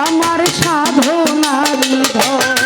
আমার সাধনার ধন।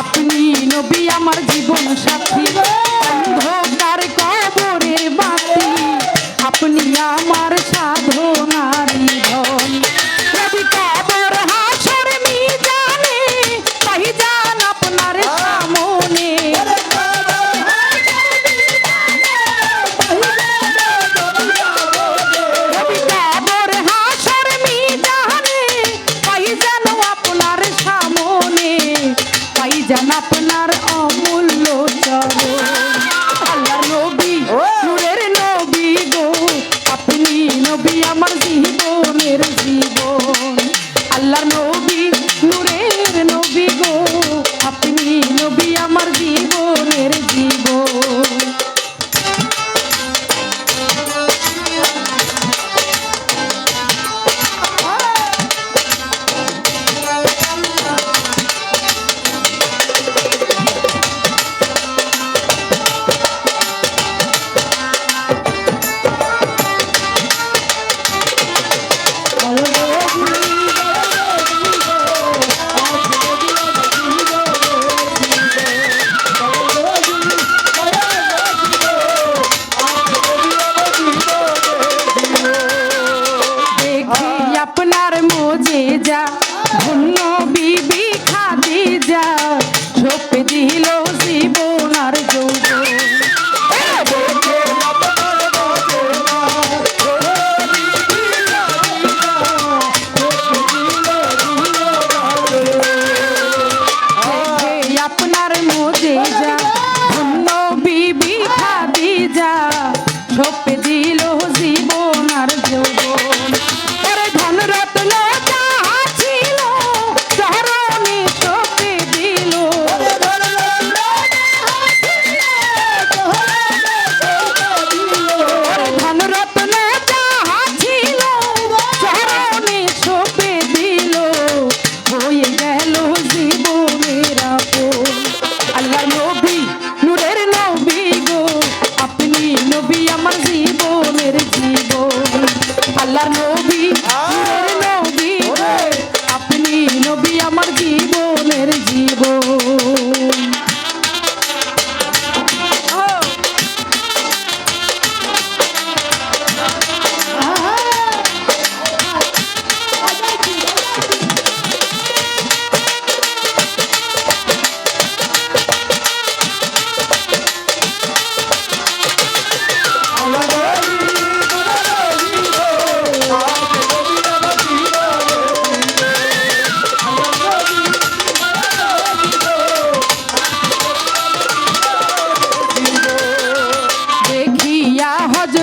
আপনি নবী আমার জীবন সাথী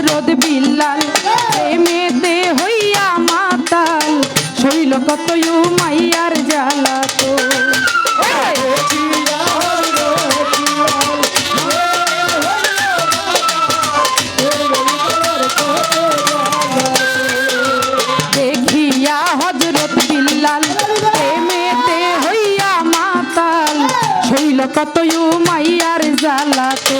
হজরত বিল্লাল। প্রেমেতে হইয়া মাতাল। শৈল কত মাইয়ার জ্বালা তো দেখিয়া মাতাল। মাইয়ার জ্বালা তো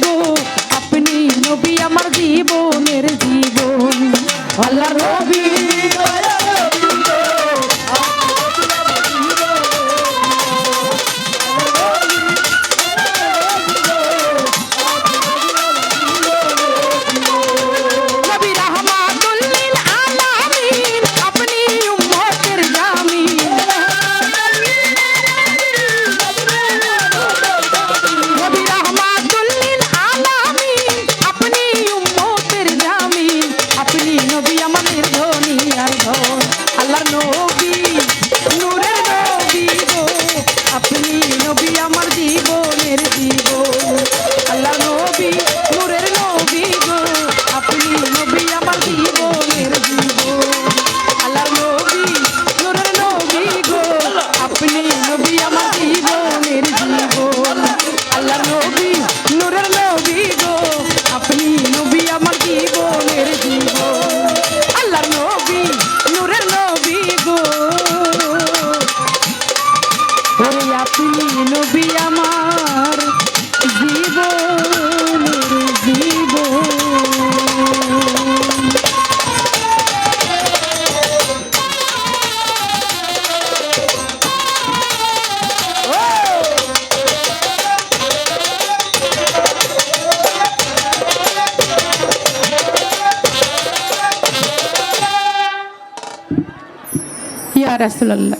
go. ரசூலல்ல